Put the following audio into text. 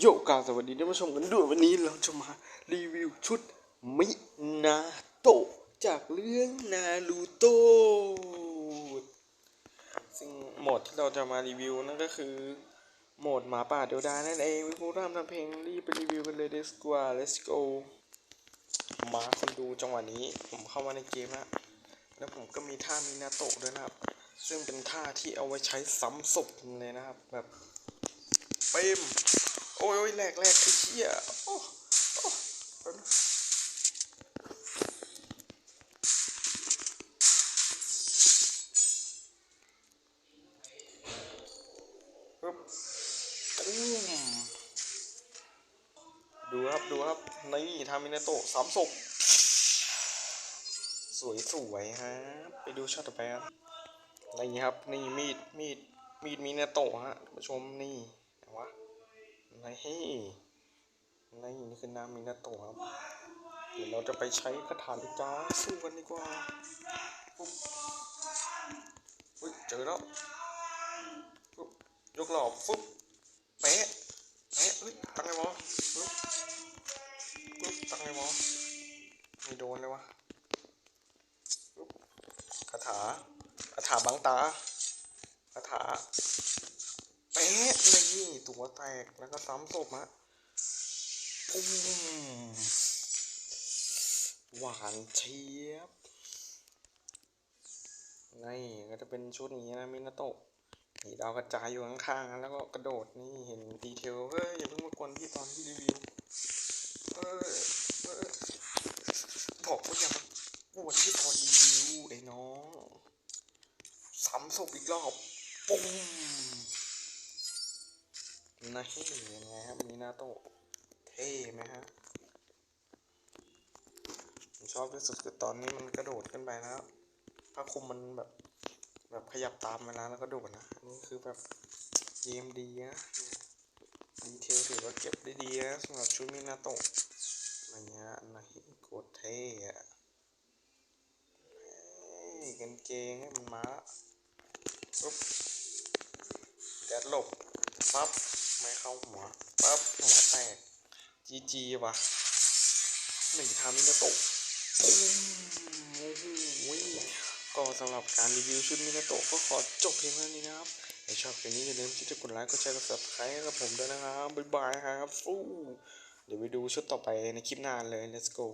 โยกาสวัสดีท่านผู้ชมกันด้วยวันนี้เราจะมารีวิวชุดมินาโตะจากเรื่องนารูโตะซึ่งโหมดที่เราจะมารีวิวนั่นก็คือ โหมดหมาป่าเดียวดายนั่นเองวิพูร่ามทำเพลงรีบไปรีวิวกันเลย let's go let's go มาคนดูจังหวะนี้ผมเข้ามาในเกมแล้วแล้วผมก็มีท่ามินาโตะด้วยนะครับ ซึ่งเป็นท่าที่เอาไว้ใช้ซ้ำศพเลยนะครับแบบเปม โอ้ยโอ้ยแหลกแหลกไอ้เหี้ยโอ้โอ้แป๊บปึ๊บตุ้มดูครับดูครับนี่ทามินาโตะสามศพสวยสวยฮะ ไปดูช็อตต่อไปครับนี่ครับ นี่มีดมีดมีดมินาโตะฮะผู้ชมนี่ไหนวะ นี่นี่นี่คือน้ำมินาโตะครับ เดี๋ยวเราจะไปใช้คาถาลิจ้าสู้กันดีกว่าปุ๊บอุ้ยเจอแล้วปุ๊บยกหลอบปุ๊บเป๊ะเป๊ะเฮ้ยตั้งไงวะปุ๊บปุ๊บตั้งไงวะไม่โดนเลยวะปุ๊บคาถาคาถาบังตาคาถาะนี่ตัวแตกแล้วก็ซ้ำศพฮะปุ้มหวานเชียบนี่ก็จะเป็นชุดนี้นะมินาโตะนี่ดาวกระจายอยู่ข้างๆแล้วก็กระโดดนี่เห็นดีเทลเฮ้ยอย่าเพิ่งมากวนพี่ตอนที่รีวิวเออเออบอกว่าอย่ามากวนพี่ตอนรีวิวไอ้น้องซ้ำศพอีกรอบปุ้ม นี่ยังไงครับมินาโตะเท่ไหมฮะผมชอบที่สุดคือตอนนี้มันกระโดดขึ้นไปแล้วผ้าคลุมมันแบบ แบบขยับตามเวลาแล้วก็โดดนะอันนี่คือแบบเกมดีนะดีเทลถือว่าเก็บได้ดีนะสำหรับชุดมินาโตะอะไรเงี้ยนะโคตรเท่อะเฮ้ยกางเกงให้มันมาปุ๊บแดดหลบปั๊บ ไม่เข้าหัวปั๊บหัวแตกจีจีวะหนึ่งทามินาโตะปุ้มโอ้โหก็สำหรับการรีวิวชุดมินาโตะก็ขอจบเพียงเท่านี้นะครับถ้าชอบคลิปนี้อย่าลืมที่จะกดไลค์กดแชร์กด subscribe ให้กับผมด้วยนะครับบ๊ายบายครับฟูเดี๋ยวไปดูชุดต่อไปในคลิปหน้าเลย let's go